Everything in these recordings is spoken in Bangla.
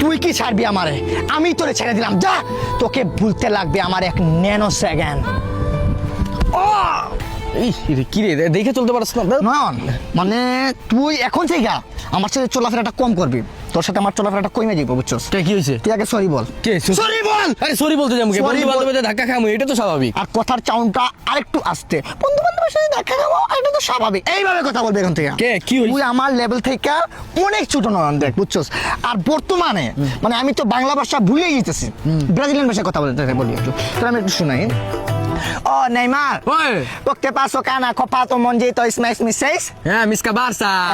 তুই কি ছাড়বি আমারে? আমি তোরে ছেড়ে দিলাম যা! তোকে ভুলতে লাগবে আমার এক ন্যানো সেকেন্ড। কি রে দেখে চলতে পারছ না নয়ন মানে তুই এখন থেকে আমার সাথে চলাফেরাটা কম করবি। তোর সাথে আমার চলাফেরাটা কমে যাব বুঝছস? কে কি হয়েছে? তুই আগে সরি বল। কে সরি বল! আরে সরি বলতে যাব কে? বন্ধু বল- বান্ধবের ধাক্কা খামু এটা তো স্বাভাবিক। আর কথার চাউনটা আরেকটু আসতে। বন্ধু সাথে দেখা খাব এটা তো স্বাভাবিক। এইভাবে কথা বলবে এখন থেকে। কে, কি তুই আমার লেভেল থেকে অনেক ছোট দেখ বুঝছস? আর বর্তমানে মানে আমি তো বাংলা ভাষা ভুলে গেতেছি ব্রাজিলিয়ান ভাষায় কথা বলতে বলি একটু। তোর আমি একটু শুনাই। Porque me seis হ্যাঁ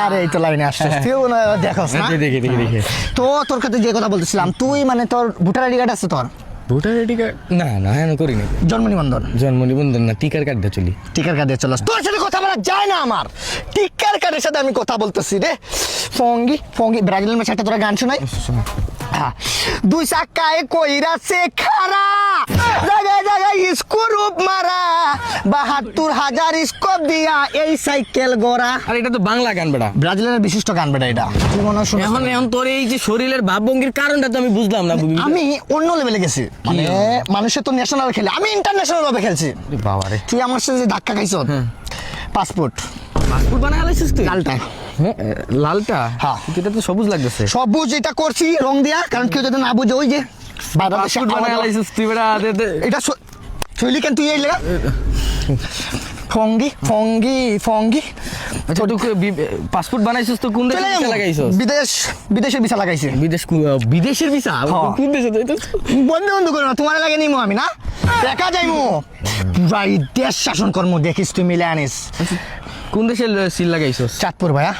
আরে এই তো লাইনে আসছিস। তুই না দেখোস না। দেখি, দেখি, দেখি, দেখি। তো তোর কাছে যে কথা বলতেছিলাম তুই মানে তোর ভোটার আইডি কার্ড আছে তোর? Voter ID card? না না হ্যাঁ করি না জন্ম নিবন্ধন? জন্ম নিবন্ধন না টিকার কার্ড দিয়ে চলি। টিকার কার্ডে চলো তোর সাথে কথা বলা যায় না আমার। টিকার কার্ডের সাথে আমি কথা বলতেছি রে। ফঙ্গি ফঙ্গি ব্রাজিলের ম্যাচ একটা তোরা গান শোনাই। হ্যাঁ। দুই চাকায় কইরা সে বাহাত্তর হাজার স্কোপ দিয়া এই সাইকেল গড়া। আর এটা তো বাংলা গান বেটা। ব্রাজিলের বিশিষ্ট গান বেটা এটা। তুই মনে হয় এখন এখন তোর এই যে শরীরের ভাবভঙ্গির কারণটা তো আমি বুঝলাম না আমি অন্য লেভেলে গেছি। মানে মানুষের তো ন্যাশনাল খেলে। আমি ইন্টারন্যাশনাল ভাবে খেলছি। বাবা রে। তুই আমার সাথে ধাক্কা খাইছ পাসপোর্ট পাসপোর্ট বানায় আলাইছিস তুই? লালটা। হ্যাঁ, লালটা? হ্যাঁ। এটা তো সবুজ লাগতেছে। সবুজ এটা করছি রং দিয়া কারণ কেউ যদি না বুঝে ওই যে দেশে পাসপোর্ট বানায় আলাইছিস তুই বেটা এটা শৈলী কেন তুই এই লেগা। ফঙ্গি ফঙ্গি ফঙ্গি। আচ্ছা তুই পাসপোর্ট বানাইছিস তো কোন দেশে চলে ভিসা। লাগাইছিস? বিদেশ বিদেশের ভিসা লাগাইছি। বিদেশ বিদেশের ভিসা। কোন দেশে তো বন্ধু বন্ধু করো না তোমার লাগে নিমো আমি না? একা যাইমু। পুরাই দেশ শাসন কর্ম দেখিস তুই মিলে আনিস। কোন দেশের সিল লাগাইছিস? চাঁদপুর ভাইয়া।